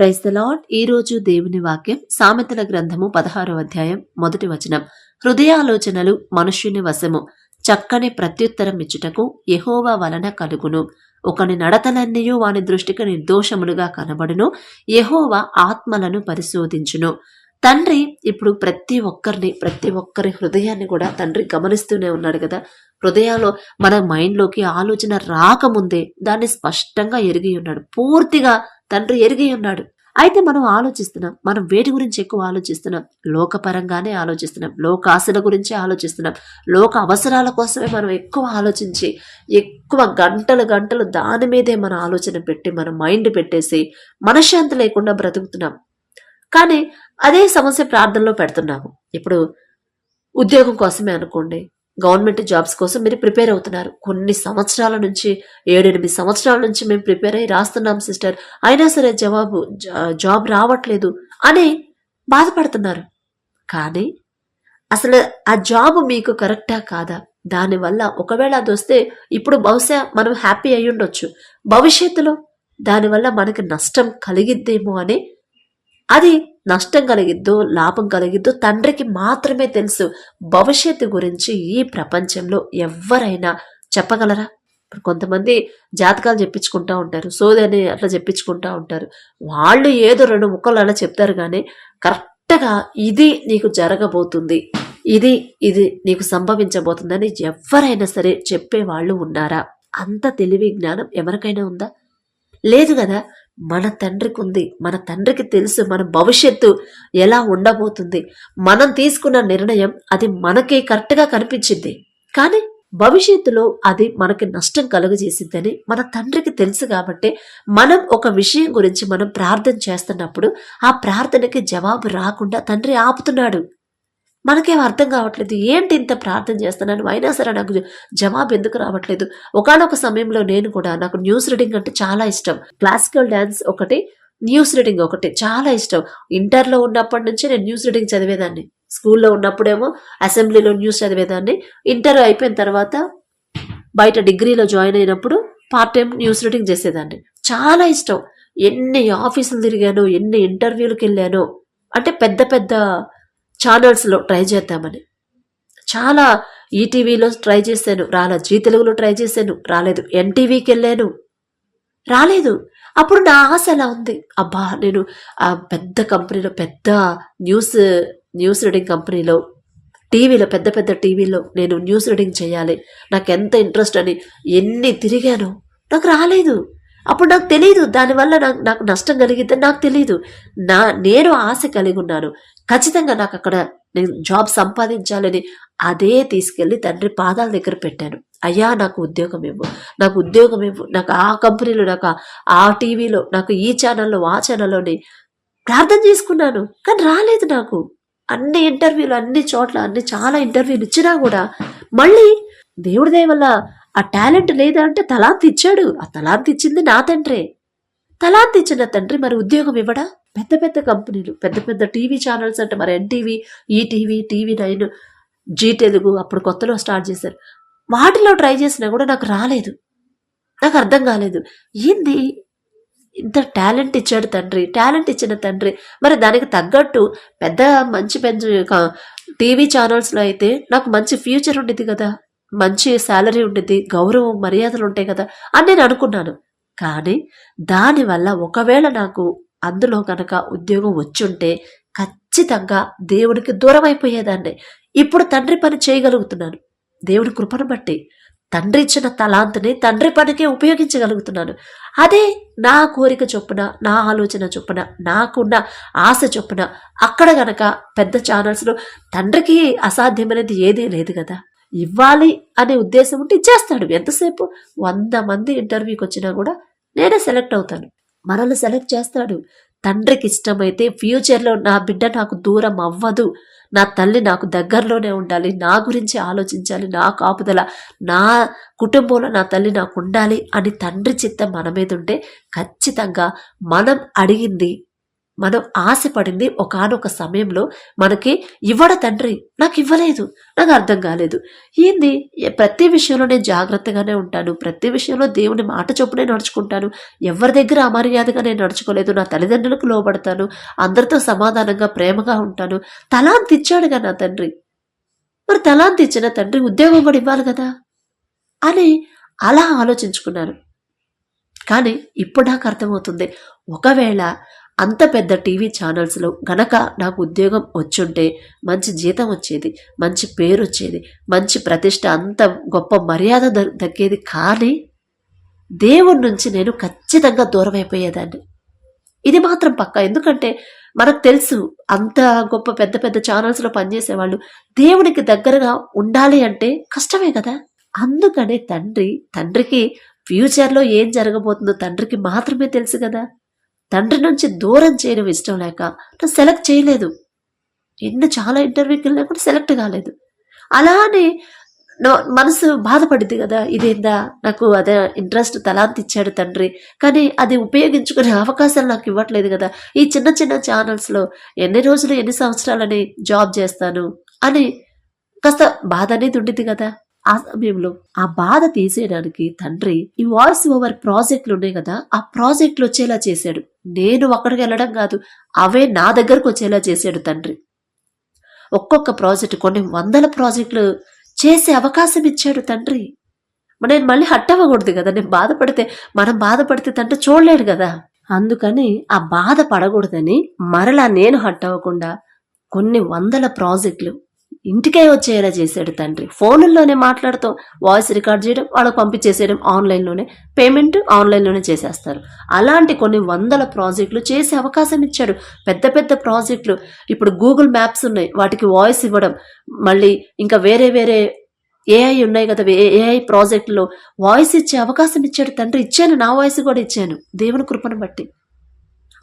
Price the lord ఈ రోజు దేవుని వాక్యం సామెతల గ్రంథము పదహారో అధ్యాయం మొదటి వచనం. హృదయాలోచనలు మనుష్యుని వశము. చక్కని ప్రత్యుత్తరం ఇచ్చుటకు యహోవా వలన కలుగును. ఒకని నడతలన్నయూ వాని దృష్టికి నిర్దోషములుగా కనబడును. యహోవా ఆత్మలను పరిశోధించును. తండ్రి ఇప్పుడు ప్రతి ఒక్కరిని ప్రతి ఒక్కరి హృదయాన్ని కూడా తండ్రి గమనిస్తూనే ఉన్నాడు కదా. హృదయాల్లో మన మైండ్లోకి ఆలోచన రాకముందే దాన్ని స్పష్టంగా ఎరిగి ఉన్నాడు. పూర్తిగా తండ్రి ఎరిగి ఉన్నాడు. అయితే మనం ఆలోచిస్తున్నాం మనం వేటి గురించి ఎక్కువ ఆలోచిస్తున్నాం లోకపరంగానే ఆలోచిస్తున్నాం లోక ఆశల గురించి ఆలోచిస్తున్నాం లోక అవసరాల కోసమే మనం ఎక్కువ ఆలోచించి ఎక్కువ గంటలు గంటలు దాని మీదే మన ఆలోచన పెట్టి మన మైండ్ పెట్టేసి మనశ్శాంతి లేకుండా బ్రతుకుతున్నాం. కానీ అదే సమస్య ప్రార్థనలో పెడుతున్నాము. ఇప్పుడు ఉద్యోగం కోసమే అనుకోండి గవర్నమెంట్ జాబ్స్ కోసం మీరు ప్రిపేర్ అవుతున్నారు. కొన్ని సంవత్సరాల నుంచి ఏడెనిమిది సంవత్సరాల నుంచి మేము ప్రిపేర్ అయ్యి రాస్తున్నాం సిస్టర్. అయినా సరే జవాబు జాబ్ రావట్లేదు అని బాధపడుతున్నారు. కానీ అసలు ఆ జాబ్ మీకు కరెక్టా కాదా? దానివల్ల ఒకవేళ అది వస్తే ఇప్పుడు బహుశా మనం హ్యాపీ అయి ఉండొచ్చు భవిష్యత్తులో దానివల్ల మనకి నష్టం కలిగిద్దేమో అని అది నష్టం కలిగిద్దో లాభం కలిగిద్దో తండ్రికి మాత్రమే తెలుసు. భవిష్యత్తు గురించి ఈ ప్రపంచంలో ఎవరైనా చెప్పగలరా? ఇప్పుడు కొంతమంది జాతకాలు చెప్పించుకుంటా ఉంటారు సోదని అట్లా చెప్పించుకుంటా ఉంటారు. వాళ్ళు ఏదో రెండు ముక్కలు అలా చెప్తారు కానీ కరెక్ట్గా ఇది నీకు జరగబోతుంది ఇది ఇది నీకు సంభవించబోతుందని ఎవరైనా సరే చెప్పే వాళ్ళు ఉన్నారా? అంత తెలివి జ్ఞానం ఎవరికైనా ఉందా? లేదు కదా? మన తండ్రికి ఉంది మన తండ్రికి తెలుసు మన భవిష్యత్తు ఎలా ఉండబోతుంది. మనం తీసుకున్న నిర్ణయం అది మనకి కరెక్ట్గా కనిపించింది. కానీ భవిష్యత్తులో అది మనకి నష్టం కలుగజేసిద్దని మన తండ్రికి తెలుసు కాబట్టి మనం ఒక విషయం గురించి మనం ప్రార్థన చేస్తున్నప్పుడు ఆ ప్రార్థనకి జవాబు రాకుండా తండ్రి ఆపుతున్నాడు. మనకేం అర్థం కావట్లేదు. ఏంటి ఇంత ప్రార్థన చేస్తున్నాను? అయినా సరే నాకు జవాబు ఎందుకు రావట్లేదు? ఒకనొక సమయంలో నేను కూడా నాకు న్యూస్ రీడింగ్ అంటే చాలా ఇష్టం. క్లాసికల్ డ్యాన్స్ ఒకటి న్యూస్ రీడింగ్ ఒకటి చాలా ఇష్టం. ఇంటర్లో ఉన్నప్పటి నుంచి నేను న్యూస్ రీడింగ్ చదివేదాన్ని. స్కూల్లో ఉన్నప్పుడేమో అసెంబ్లీలో న్యూస్ చదివేదాన్ని. ఇంటర్ అయిపోయిన తర్వాత బయట డిగ్రీలో జాయిన్ అయినప్పుడు పార్ట్ టైం న్యూస్ రీడింగ్ చేసేదాన్ని. చాలా ఇష్టం. ఎన్ని ఆఫీసులు తిరిగానో ఎన్ని ఇంటర్వ్యూలకు వెళ్ళానో. అంటే పెద్ద పెద్ద ఛానల్స్లో ట్రై చేద్దామని. చాలా ఈటీవీలో ట్రై చేశాను రాలేదు జీ తెలుగులో ట్రై చేశాను రాలేదు ఎన్టీవీకి వెళ్ళాను రాలేదు. అప్పుడు నా ఆశ ఎలా ఉంది? అబ్బా నేను ఆ పెద్ద కంపెనీలో పెద్ద న్యూస్ న్యూస్ రీడింగ్ కంపెనీలో టీవీలో పెద్ద పెద్ద టీవీలో నేను న్యూస్ రీడింగ్ చేయాలి. నాకు ఎంత ఇంట్రెస్ట్ అని ఎన్ని తిరిగాను. నాకు రాలేదు. అప్పుడు నాకు తెలియదు దానివల్ల నాకు నాకు నష్టం కలిగిద్దని నాకు తెలియదు నా నేను ఆశ కలిగి ఉన్నాను. ఖచ్చితంగా నాకు అక్కడ నేను జాబ్ సంపాదించాలని అదే తీసుకెళ్ళి తండ్రి పాదాల దగ్గర పెట్టాను. అయ్యా నాకు ఉద్యోగం ఇవ్వు నాకు ఉద్యోగం ఇవ్వు. నాకు ఆ కంపెనీలో నాకు ఆ- టీవీలో నాకు ఈ ఛానల్లో ఆ ఛానల్లోని ప్రార్థన చేసుకున్నాను. కానీ రాలేదు నాకు. అన్ని ఇంటర్వ్యూలు అన్ని చోట్ల అన్ని చాలా ఇంటర్వ్యూలు ఇచ్చినా కూడా మళ్ళీ దేవుడి దయ వల్ల ఆ టాలెంట్ లేదా అంటే తలాంత్ ఇచ్చాడు. ఆ తలాంత్ ఇచ్చింది నా తండ్రే. తలాంత్ ఇచ్చిన తండ్రి మరి ఉద్యోగం ఇవ్వడా? పెద్ద పెద్ద కంపెనీలు పెద్ద పెద్ద టీవీ ఛానల్స్ అంటే మరి NTV ETV TV nine Zee Telugu అప్పుడు కొత్తలో స్టార్ట్ చేశారు. వాటిలో ట్రై చేసినా కూడా నాకు రాలేదు. నాకు అర్థం కాలేదు. ఏంది? ఇంత టాలెంట్ ఇచ్చాడు తండ్రి టాలెంట్ ఇచ్చిన తండ్రి. మరి దానికి తగ్గట్టు పెద్ద మంచి పెద్ద టీవీ ఛానల్స్లో అయితే నాకు మంచి ఫ్యూచర్ ఉండేది కదా. మంచి శాలరీ ఉండేది గౌరవం మర్యాదలు ఉంటాయి కదా అని నేను అనుకున్నాను. కానీ దానివల్ల ఒకవేళ నాకు అందులో కనుక ఉద్యోగం వచ్చుంటే ఖచ్చితంగా దేవుడికి దూరం అయిపోయేదాన్ని. ఇప్పుడు తండ్రి పని చేయగలుగుతున్నాను. దేవుడి కృపను బట్టి తండ్రి ఇచ్చిన తలాంతిని తండ్రి పనికే ఉపయోగించగలుగుతున్నాను. అదే నా కోరిక చొప్పున నా ఆలోచన చొప్పున నాకున్న ఆశ చొప్పున అక్కడ గనక పెద్ద ఛానల్స్లో తండ్రికి అసాధ్యమైనది ఏదీ లేదు కదా. ఇవ్వాలి అనే ఉద్దేశం ఉంటే ఇచ్చేస్తాడు ఎంతసేపు? వంద మంది ఇంటర్వ్యూకి వచ్చినా కూడా నేనే సెలెక్ట్ అవుతాను. మనల్ని సెలెక్ట్ చేస్తాడు. తండ్రికి ఇష్టమైతే ఫ్యూచర్లో నా బిడ్డ నాకు దూరం అవ్వదు. నా తల్లి నాకు దగ్గరలోనే ఉండాలి. నా గురించి ఆలోచించాలి. నా కాపుదల నా కుటుంబంలో నా తల్లి నాకు ఉండాలి అని తండ్రి చిత్తం మన మీద ఉంటే ఖచ్చితంగా మనం అడిగింది మనం ఆశపడింది ఒకానొక సమయంలో మనకి ఇవ్వడ తండ్రి నాకు ఇవ్వలేదు నాకు అర్థం కాలేదు. ఏంది? ప్రతి విషయంలో నేను జాగ్రత్తగానే ఉంటాను ప్రతి విషయంలో దేవుని మాట చొప్పునే నడుచుకుంటాను ఎవరి దగ్గర అమర్యాదగా నేను నడుచుకోలేదు నా తల్లిదండ్రులకు లోబడతాను అందరితో సమాధానంగా ప్రేమగా ఉంటాను. తలాంతి ఇచ్చాడుగా నా తండ్రి. మరి తలాంతి ఇచ్చిన తండ్రి ఉద్యోగం కూడా ఇవ్వాలి కదా అని అలా ఆలోచించుకున్నాను కానీ ఇప్పుడు నాకు అర్థమవుతుంది ఒకవేళ అంత పెద్ద టీవీ ఛానల్స్లో గనక నాకు ఉద్యోగం వచ్చుంటే మంచి జీతం వచ్చేది మంచి పేరు వచ్చేది మంచి ప్రతిష్ట అంత గొప్ప మర్యాద దక్కేది కానీ దేవుడి నుంచి నేను ఖచ్చితంగా దూరం అయిపోయేదాన్ని. ఇది మాత్రం పక్క. ఎందుకంటే మనకు తెలుసు అంత గొప్ప పెద్ద పెద్ద ఛానల్స్లో పనిచేసే వాళ్ళు దేవునికి దగ్గరగా ఉండాలి అంటే కష్టమే కదా. అందుకనే తండ్రి తండ్రికి ఫ్యూచర్లో ఏం జరగబోతుందో తండ్రికి మాత్రమే తెలుసు కదా. తండ్రి నుంచి దూరం చేయడం ఇష్టం లేక నన్ను సెలెక్ట్ చేయలేదు. ఎన్నో చాలా ఇంటర్వ్యూకి వెళ్ళినా కూడా సెలెక్ట్ కాలేదు. అలానే మనసు బాధపడింది కదా ఇదేందా? నాకు అదే ఇంట్రెస్ట్ తలాంతి ఇచ్చాడు తండ్రి. కానీ అది ఉపయోగించుకునే అవకాశాలు నాకు ఇవ్వట్లేదు కదా. ఈ చిన్న చిన్న ఛానల్స్లో ఎన్ని రోజులు ఎన్ని సంవత్సరాలని జాబ్ చేస్తాను అని కాస్త బాధ అనేది ఉండింది కదా. ఆ సమయంలో ఆ బాధ తీసేయడానికి తండ్రి ఈ వాయిస్ ఓవర్ ప్రాజెక్టులు ఉన్నాయి కదా ఆ ప్రాజెక్టులు వచ్చేలా చేశాడు. నేను అక్కడికి వెళ్ళడం కాదు అవే నా దగ్గరకు వచ్చేలా చేశాడు తండ్రి. ఒక్కొక్క ప్రాజెక్టు కొన్ని వందల ప్రాజెక్టులు చేసే అవకాశం ఇచ్చాడు తండ్రి. నేను మళ్ళీ హట్ అవ్వకూడదు కదా నేను బాధపడితే మనం బాధపడితే తండ్రి చూడలేడు కదా. అందుకని ఆ బాధ పడకూడదని మరలా నేను హట్ అవ్వకుండా కొన్ని వందల ప్రాజెక్టులు ఇంటికే వచ్చేలా చేశాడు తండ్రి. ఫోన్లోనే మాట్లాడతాం వాయిస్ రికార్డ్ చేయడం వాళ్ళకి పంపించేసేయడం ఆన్లైన్లోనే పేమెంట్ ఆన్లైన్లోనే చేసేస్తారు. అలాంటి కొన్ని వందల ప్రాజెక్టులు చేసే అవకాశం ఇచ్చాడు. పెద్ద పెద్ద ప్రాజెక్టులు. ఇప్పుడు గూగుల్ మ్యాప్స్ ఉన్నాయి. వాటికి వాయిస్ ఇవ్వడం మళ్ళీ ఇంకా వేరే వేరే ఏఐ ఉన్నాయి కదా ఏఐ ప్రాజెక్టులో వాయిస్ ఇచ్చే అవకాశం ఇచ్చాడు తండ్రి. ఇచ్చాను నా వాయిస్ కూడా ఇచ్చాను. దేవుని కృపను బట్టి.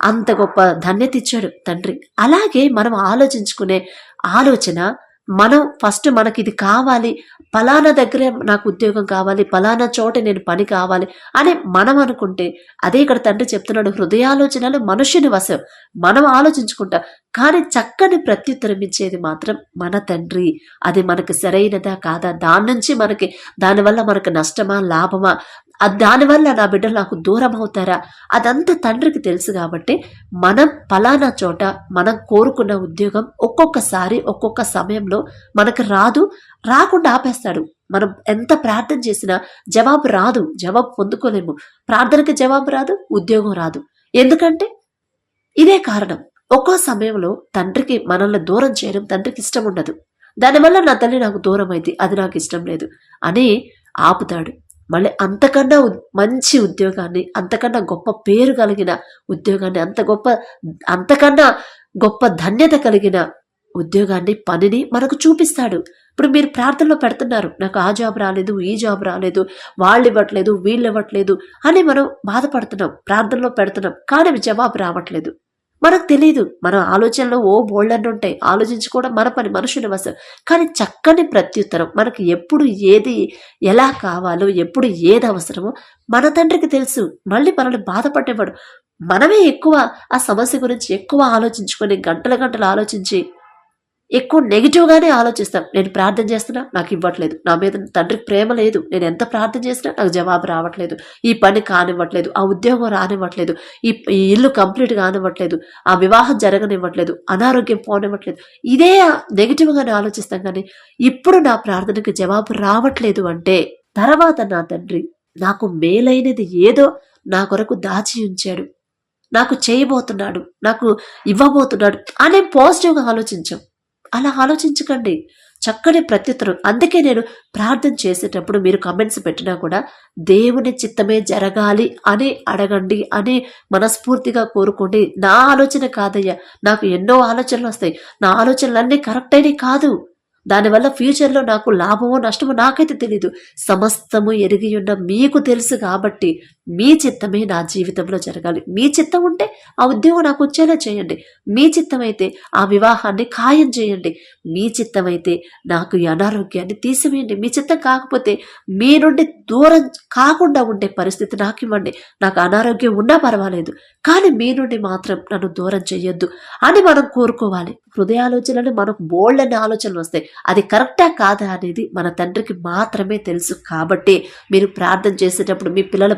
అంత గొప్ప ధన్యత ఇచ్చాడు తండ్రి. అలాగే మనం ఆలోచించుకునే ఆలోచన మనం ఫస్ట్ మనకి ఇది కావాలి. పలానా దగ్గరే నాకు ఉద్యోగం కావాలి. పలానా చోట నేను పని కావాలి అని మనం అనుకుంటే అదే ఇక్కడ తండ్రి చెప్తున్నాడు హృదయాలోచనలు మనుష్యుని వశం. మనం ఆలోచించుకుంటాం. కానీ చక్కని ప్రత్యుత్తరం ఇచ్చేది మాత్రం మన తండ్రి. అది మనకు సరైనదా కాదా? దాని నుంచి మనకి దానివల్ల మనకు నష్టమా లాభమా? దానివల్ల నా బిడ్డలు నాకు దూరం అవుతారా? అదంతా తండ్రికి తెలుసు కాబట్టి మనం పలానా చోట మనం కోరుకున్న ఉద్యోగం ఒక్కొక్కసారి ఒక్కొక్క సమయంలో మనకు రాదు. రాకుండా ఆపేస్తాడు. మనం ఎంత ప్రార్థన చేసినా జవాబు రాదు. జవాబు పొందుకోలేము. ప్రార్థనకి జవాబు రాదు ఉద్యోగం రాదు. ఎందుకంటే ఇదే కారణం. ఒక్కో సమయంలో తండ్రికి మనల్ని దూరం చేయడం తండ్రికి ఇష్టం ఉండదు. దానివల్ల నా తల్లి నాకు దూరం అయింది. అది నాకు ఇష్టం లేదు. అని ఆపుతాడు. మళ్ళీ అంతకన్నా మంచి ఉద్యోగాన్ని అంతకన్నా గొప్ప పేరు కలిగిన ఉద్యోగాన్ని అంత గొప్ప అంతకన్నా గొప్ప ధన్యత కలిగిన ఉద్యోగాన్ని పనిని మనకు చూపిస్తాడు. ఇప్పుడు మీరు ప్రార్థనలో పెడుతున్నారు నాకు ఆ జాబ్ రాలేదు ఈ జాబ్ రాలేదు వాళ్ళు ఇవ్వట్లేదు వీళ్ళు ఇవ్వట్లేదు అని మనం బాధపడుతున్నాం ప్రార్థనలో పెడుతున్నాం కానీ జవాబు రావట్లేదు. మనకు తెలియదు మన ఆలోచనలో ఓ బోల్డన్ని ఉంటాయి. ఆలోచించుకోవడం మన పని మనుషుని వసం కానీ చక్కని ప్రత్యుత్తరం. మనకు ఎప్పుడు ఏది ఎలా కావాలో ఎప్పుడు ఏది అవసరమో మన తండ్రికి తెలుసు. మళ్ళీ మనల్ని బాధపడేవాడు మనమే ఎక్కువ ఆ సమస్య గురించి ఎక్కువ ఆలోచించుకొని గంటల గంటలు ఆలోచించి ఎక్కువ నెగిటివ్గానే ఆలోచిస్తాం. నేను ప్రార్థన చేస్తున్నా నాకు ఇవ్వట్లేదు. నా మీద తండ్రికి ప్రేమ లేదు. నేను ఎంత ప్రార్థన చేసినా నాకు జవాబు రావట్లేదు. ఈ పని కానివ్వట్లేదు. ఆ ఉద్యోగం రానివ్వట్లేదు. ఈ ఇల్లు కంప్లీట్ కానివ్వట్లేదు. ఆ వివాహం జరగనివ్వట్లేదు. అనారోగ్యం పోనివ్వట్లేదు. ఇదే నెగిటివ్గానే ఆలోచిస్తాం కానీ ఇప్పుడు నా ప్రార్థనకి జవాబు రావట్లేదు అంటే తర్వాత నా తండ్రి నాకు మేలైనది ఏదో నా కొరకు దాచి ఉంచాడు. నాకు చేయబోతున్నాడు. నాకు ఇవ్వబోతున్నాడు. అనే పాజిటివ్గా ఆలోచించాం. అలా ఆలోచించకండి. చక్కని ప్రత్యుత్తరం. అందుకే నేను ప్రార్థన చేసేటప్పుడు మీరు కమెంట్స్ పెట్టినా కూడా దేవుని చిత్తమే జరగాలి అని అడగండి అని మనస్ఫూర్తిగా కోరుకోండి. నా ఆలోచన కాదయ్యా. నాకు ఎన్నో ఆలోచనలు వస్తాయి. నా ఆలోచనలన్నీ కరెక్ట్ అయినవి కాదు. దానివల్ల ఫ్యూచర్లో నాకు లాభమో నష్టమో నాకైతే తెలీదు. సమస్తము ఎరిగి ఉన్న మీకు తెలుసు కాబట్టి మీ చిత్తమే నా జీవితంలో జరగాలి. మీ చిత్తం ఉంటే ఆ ఉద్యోగం నాకు వచ్చేలా చేయండి. మీ చిత్తం అయితే ఆ వివాహాన్ని ఖాయం చేయండి. మీ చిత్తం అయితే నాకు ఈ అనారోగ్యాన్ని తీసివేయండి. మీ చిత్తం కాకపోతే మీ నుండి దూరం కాకుండా ఉండే పరిస్థితి నాకు ఇవ్వండి నాకు అనారోగ్యం ఉన్నా పర్వాలేదు. కానీ మీ నుండి మాత్రం నన్ను దూరం చేయొద్దు అని మనం కోరుకోవాలి. హృదయాలోచనలు మనకు బోల్డ్ అనే ఆలోచనలు వస్తాయి. అది కరెక్టా కాదా అనేది మన తండ్రికి మాత్రమే తెలుసు. కాబట్టి మీరు ప్రార్థన చేసేటప్పుడు మీ పిల్లల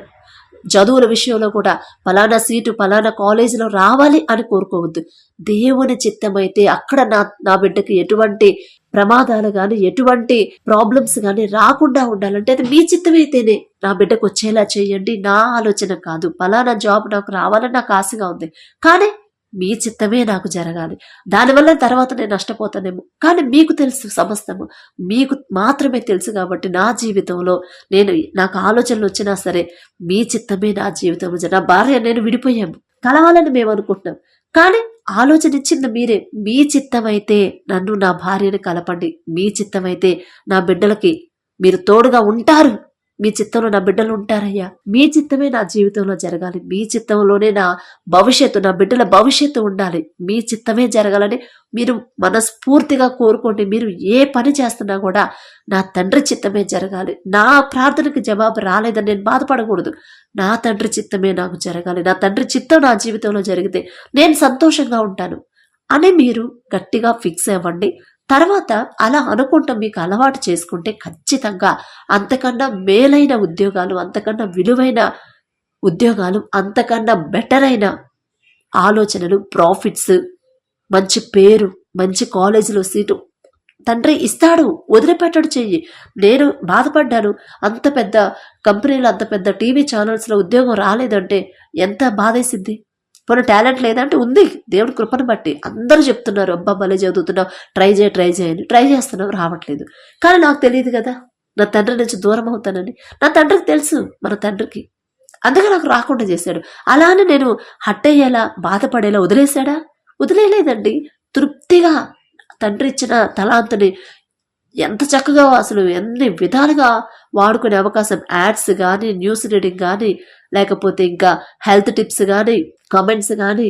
చదువుల విషయంలో కూడా ఫలానా సీటు ఫలానా కాలేజీలో రావాలి అని కోరుకోవద్దు. దేవుని చిత్తమైతే అక్కడ నా నా బిడ్డకి ఎటువంటి ప్రమాదాలు కానీ ఎటువంటి ప్రాబ్లమ్స్ కానీ రాకుండా ఉండాలంటే అది మీ చిత్తమైతేనే నా బిడ్డకు వచ్చేలా చేయండి. నా ఆలోచన కాదు. ఫలానా జాబ్ నాకు రావాలని నాకు ఆశగా ఉంది. కానీ మీ చిత్తమే నాకు జరగాలి. దానివల్ల తర్వాత నేను నష్టపోతానేమో. కానీ మీకు తెలుసు సమస్తము. మీకు మాత్రమే తెలుసు కాబట్టి నా జీవితంలో నేను నాకు ఆలోచనలు వచ్చినా సరే మీ చిత్తమే నా జీవితంలో నా భార్య నేను విడిపోయాము. కలవాలని మేము అనుకుంటున్నాం. కానీ ఆలోచన ఇచ్చింది మీరే. మీ చిత్తమైతే నన్ను నా భార్యను కలపండి. మీ చిత్తమైతే నా బిడ్డలకి మీరు తోడుగా ఉంటారు. మీ చిత్తంలో నా బిడ్డలు ఉంటారయ్యా. మీ చిత్తమే నా జీవితంలో జరగాలి. మీ చిత్తంలోనే నా భవిష్యత్తు నా బిడ్డల భవిష్యత్తు ఉండాలి. మీ చిత్తమే జరగాలని మీరు మనస్ఫూర్తిగా కోరుకోండి. మీరు ఏ పని చేస్తున్నా కూడా నా తండ్రి చిత్తమే జరగాలి. నా ప్రార్థనకి జవాబు రాలేదని నేను బాధపడకూడదు. నా తండ్రి చిత్తమే నాకు జరగాలి. నా తండ్రి చిత్తం నా జీవితంలో జరిగితే నేను సంతోషంగా ఉంటాను. అని మీరు గట్టిగా ఫిక్స్ అవ్వండి. తర్వాత అలా అనుకుంటూ మీకు అలవాటు చేసుకుంటే ఖచ్చితంగా అంతకన్నా మేలైన ఉద్యోగాలు అంతకన్నా విలువైన ఉద్యోగాలు అంతకన్నా బెటర్ అయిన ఆలోచనలు ప్రాఫిట్స్ మంచి పేరు మంచి కాలేజీలో సీటు తండ్రి ఇస్తాడు వదిలిపెట్టడు చెయ్యి. నేను బాధపడ్డాను అంత పెద్ద కంపెనీలో అంత పెద్ద టీవీ ఛానల్స్లో ఉద్యోగం రాలేదంటే ఎంత బాధేసింది? మన టాలెంట్ లేదంటే ఉంది. దేవుడి కృపను బట్టి. అందరూ చెప్తున్నారు అబ్బా భలే చదువుతున్నావు. ట్రై చేయి ట్రై చేయని ట్రై చేస్తున్నావు రావట్లేదు. కానీ నాకు తెలియదు కదా నా తండ్రి నుంచి దూరం అవుతానని. నా తండ్రికి తెలుసు మన తండ్రికి. అందుకే నాకు రాకుండా చేశాడు. అలానే నేను హట్ అయ్యేలా బాధపడేలా వదిలేశాడా? వదిలేయలేదండి. తృప్తిగా తండ్రి ఇచ్చిన తలాంతుని ఎంత చక్కగా అసలు ఎన్ని విధాలుగా వాడుకునే అవకాశం. యాడ్స్ కానీ న్యూస్ రీడింగ్ కానీ లేకపోతే ఇంకా హెల్త్ టిప్స్ కానీ కామెంట్స్ కానీ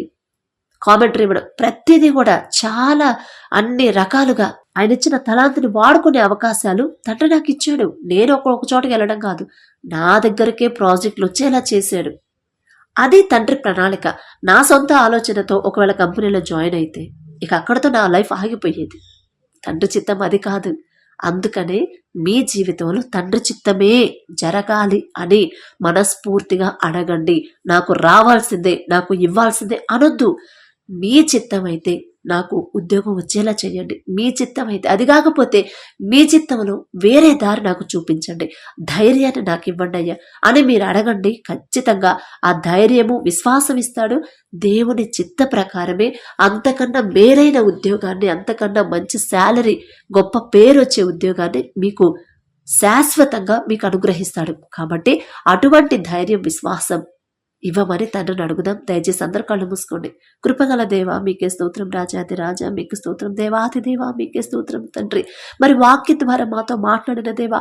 కామెంటరీ ఇవ్వడం. ప్రతిదీ కూడా చాలా అన్ని రకాలుగా ఆయన ఇచ్చిన తలాంతిని వాడుకునే అవకాశాలు తండ్రి నాకు ఇచ్చాడు. నేను ఒక చోటకి వెళ్ళడం కాదు. నా దగ్గరకే ప్రాజెక్టులు వచ్చేలా చేశాడు. అది తండ్రి ప్రణాళిక. నా సొంత ఆలోచనతో ఒకవేళ కంపెనీలో జాయిన్ అయితే ఇక అక్కడతో నా లైఫ్ ఆగిపోయేది. తండ్రి చిత్తం అది కాదు. అందుకనే మీ జీవితంలో తండ్రి చిత్తమే జరగాలి అని మనస్ఫూర్తిగా అడగండి. నాకు రావాల్సిందే నాకు ఇవ్వాల్సిందే అనొద్దు. మీ చిత్తం అయితే నాకు ఉద్యోగం వచ్చేలా చేయండి. మీ చిత్తం అయితే అది కాకపోతే మీ చిత్తంలో వేరే దారి నాకు చూపించండి. ధైర్యాన్ని నాకు ఇవ్వండి అయ్యా. అని మీరు అడగండి. ఖచ్చితంగా ఆ ధైర్యము విశ్వాసం ఇస్తాడు. దేవుని చిత్త ప్రకారమే అంతకన్నా మేలైన ఉద్యోగాన్ని అంతకన్నా మంచి శాలరీ గొప్ప పేరు వచ్చే ఉద్యోగాన్ని మీకు శాశ్వతంగా మీకు అనుగ్రహిస్తాడు. కాబట్టి అటువంటి ధైర్యం విశ్వాసం ఇవ్వమని తండ్రిని అడుగుదాం. దయచేసి అందరు కళ్ళు మూసుకోండి. కృపగల దేవా మీకే స్తోత్రం రాజాది రాజా మీకు స్తోత్రం దేవాది దేవ మీకే స్తోత్రం తండ్రి. మరి వాక్య ద్వారా మాతో మాట్లాడిన దేవ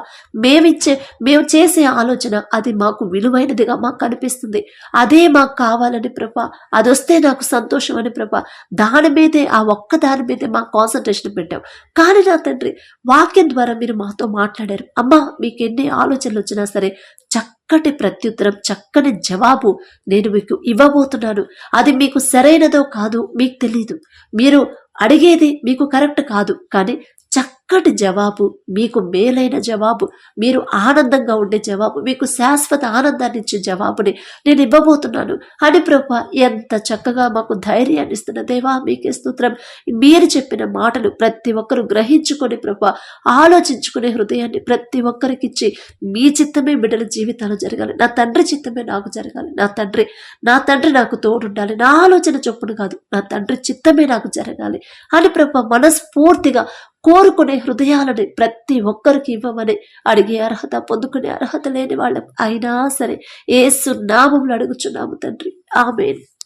మేమిచ్చే మేము చేసే ఆలోచన అది మాకు విలువైనదిగా మాకు కనిపిస్తుంది అదే మాకు కావాలని ప్రభా అది వస్తే నాకు సంతోషం అని ప్రభా దాని మీదే ఆ ఒక్క దాని మీదే మా కాన్సన్ట్రేషన్ పెట్టాం. కానీ నా తండ్రి వాక్యం ద్వారా మీరు మాతో మాట్లాడారు. అమ్మా మీకు ఎన్ని ఆలోచనలు వచ్చినా సరే చక్క చక్కటి ప్రత్యుత్తరం చక్కని జవాబు నేను మీకు ఇవ్వబోతున్నాను. అది మీకు సరైనదో కాదు మీకు తెలియదు మీరు అడిగేది మీకు కరెక్ట్ కాదు. కానీ చక్కటి జవాబు మీకు మేలైన జవాబు మీరు ఆనందంగా ఉండే జవాబు మీకు శాశ్వత ఆనందాన్ని ఇచ్చే జవాబుని నేను ఇవ్వబోతున్నాను. అని ప్రభు ఎంత చక్కగా మాకు ధైర్యాన్ని ఇస్తున్న దేవా మీకే స్తోత్రం. మీరు చెప్పిన మాటలు ప్రతి ఒక్కరు గ్రహించుకొని ప్రభు ఆలోచించుకునే హృదయాన్ని ప్రతి ఒక్కరికి ఇచ్చి మీ చిత్తమే బిడ్డల జీవితాలు జరగాలి. నా తండ్రి చిత్తమే నాకు జరగాలి. నా తండ్రి నా తండ్రి నాకు తోడుండాలి. నా ఆలోచన చొప్పున కాదు నా తండ్రి చిత్తమే నాకు జరగాలి. అని ప్రభు మనస్ఫూర్తిగా కోరుకునే హృదయాలని ప్రతి ఒక్కరికి ఇవ్వమని అడిగే అర్హత పొందుకునే అర్హత లేని వాళ్ళం. అయినా సరే ఏసు నామములు అడుగుచున్నాము తండ్రి. ఆమెను.